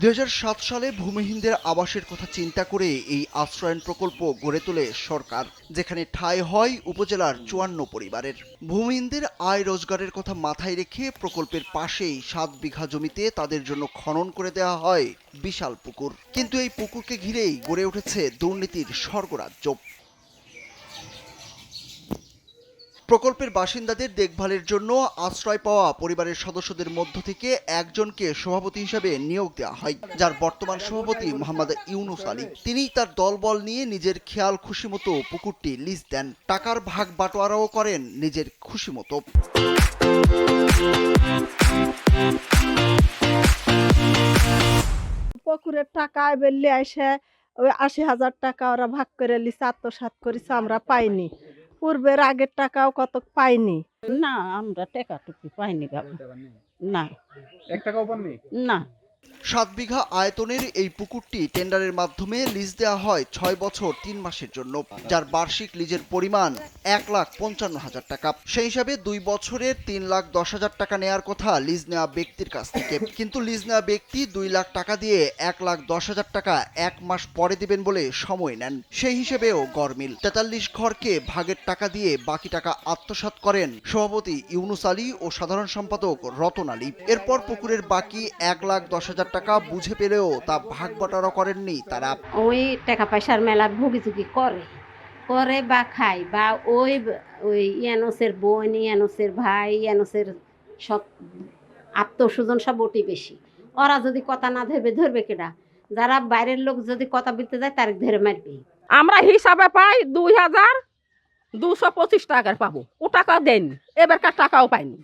দু হাজার সাত সালে ভূমিহীনদের আবাসের কথা চিন্তা করে এই আশ্রয়ন প্রকল্প গড়ে তোলে সরকার, যেখানে ঠাঁই হয় উপজেলার চুয়ান্ন পরিবারের। ভূমিহীনদের আয় রোজগারের কথা মাথায় রেখে প্রকল্পের পাশেই সাত বিঘা জমিতে তাদের জন্য খনন করে দেওয়া হয় বিশাল পুকুর। কিন্তু এই পুকুরকে ঘিরেই গড়ে উঠেছে দুর্নীতির স্বর্গরাজ্য। প্রকল্পের বাসিন্দাদের দেখভালের জন্য আশ্রয় পাওয়া পরিবারের সদস্যদের মধ্য থেকে একজনকে সভাপতি হিসেবে নিয়োগ দেওয়া হয়। যার বর্তমান সভাপতি মোহাম্মদ ইউনুস আলী। তিনি তার দলবল নিয়ে নিজের খেয়াল খুশি মতো পুকুরটি লিজ দেন। টাকার ভাগ বাটোয়ারাও করেন নিজের খুশি মতো। পুকুরের টাকা বেললে এসে ওই আশি হাজার টাকা ওরা ভাগ করে লিছে আত্মসাত করেছে, আমরা পাইনি। পূর্বের আগের টাকাও কত পাইনি? না আমরা টেকা টুকি পাইনি বাবা। না। এক টাকাও পাননি? না। সাত বিঘা আয়তনের এই পুকুরটি টেন্ডারের মাধ্যমে লিজ দেওয়া হয় ছয় বছর তিন মাসের জন্য, যার বার্ষিক লিজের পরিমাণ এক লাখ পঞ্চান্ন হাজার টাকা। সেই হিসাবে দুই বছরের তিন লাখ দশ হাজার টাকা নেয়ার কথা লিজ নেওয়া ব্যক্তির কাছ থেকে। কিন্তু লিজ নেওয়া ব্যক্তি দুই লাখ টাকা দিয়ে এক লাখ দশ হাজার টাকা এক মাস পরে দিবেন বলে সময় নেন। সেই হিসেবেও গরমিল তেতাল্লিশ ঘরকে ভাগের টাকা দিয়ে বাকি টাকা আত্মসাৎ করেন সভাপতি ইউনুস আলী ও সাধারণ সম্পাদক রতন আলী। এরপর পুকুরের বাকি এক লাখ দশ হাজার টাকা বুঝে পেলেও তা ভাগ বাটারা করেননি তারা। ওই টাকা পয়সার মেলা ভুগিচুগি করে। করে বা খায় বা ওই ওই ইয়ানোসের বোন ইয়ানোসের ভাই ইয়ানোসের সব আত্মস্বজন সব ওটি বেশি। ওরা যদি কথা না ধরবে ধরবে কেডা? যারা বাইরের লোক যদি কথা বলতে যায় তার ধরে মারবে। আমরা হিসাবে পাই দুই হাজার দুশো পঁচিশ টাকার পাবো। ও টাকা দেন এবারকার টাকাও পাইনি।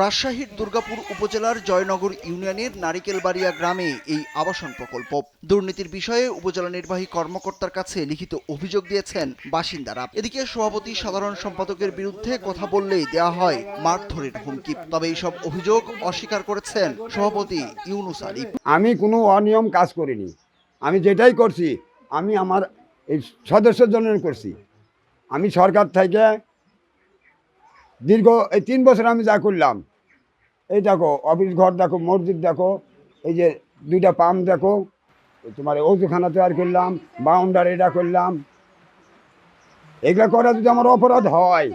রাজশাহীর দুর্গাপুর উপজেলার জয়নগর ইউনিয়নের নারিকেলবাড়িয়া গ্রামে এই আবাসন প্রকল্প। দুর্নীতির বিষয়ে উপজেলা নির্বাহী কর্মকর্তার কাছে লিখিত অভিযোগ দিয়েছেন বাসিন্দারা। এদিকে সভাপতি, সাধারণ সম্পাদকের বিরুদ্ধে কথা বললেই দেয়া হয় মারধরের হুমকি। তবে এইসব অভিযোগ অস্বীকার করেছেন সভাপতি ইউনুস আলী। আমি কোনো অনিয়ম কাজ করিনি। আমি যেটাই করছি, আমি আমার এই সদস্যের জন্য করছি। আমি সরকার থেকে দীর্ঘ এই তিন বছর আমি যা করলাম এই দেখো অফিস ঘর দেখো, মসজিদ দেখো, এই যে দুইটা পাম্প দেখো, তোমার ওজুখানা তৈরি করলাম বাউন্ডারি এটা করলাম। এগুলা করা যদি আমার অপরাধ হয়,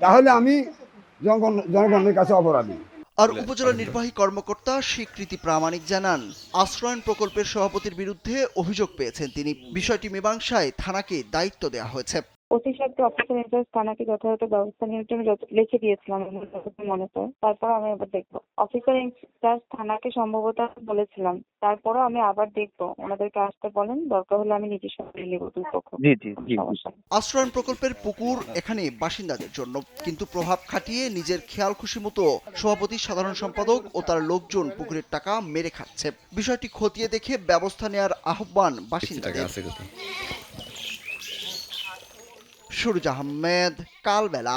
তাহলে আমি জনগণ, জনগণের কাছে অপরাধী। আর উপজেলা নির্বাহী কর্মকর্তা স্বীকৃতি প্রামাণিক জানান, আশ্রয়ন প্রকল্পের সভাপতির বিরুদ্ধে অভিযোগ পেয়েছেন তিনি। বিষয়টি মীমাংসায় থানাকে দায়িত্ব দেওয়া হয়েছে। অতিরিক্ত অফিসার ইনচার্জ থানাকে যথাযথ ব্যবস্থা নেওয়ার জন্য যত- লিখে দিয়েছিলাম মনে পড়ে তারপর আমি আবার দেখব। অফিসার ইনচার্জ থানাকে সম্ভবত বলেছিলাম। তারপরও আমি আবার দেখব। ওনাদেরকে আসতে বলেন দরকার হলে আমি নিজে সঙ্গে নেব দুই পক্ষ। জি জি আশ্রয়ন প্রকল্পের পুকুর এখানে বাসিন্দাদের জন্য কিন্তু প্রভাব খাটিয়ে নিজের খেয়াল খুশি মতো সভাপতি সাধারণ সম্পাদক ও তার লোকজন পুকুরের টাকা মেরে খাচ্ছে। বিষয়টি খতিয়ে দেখে ব্যবস্থা নেয়ার আহ্বান বাসিন্দাদের। সূর্য আহমেদ কালবেলা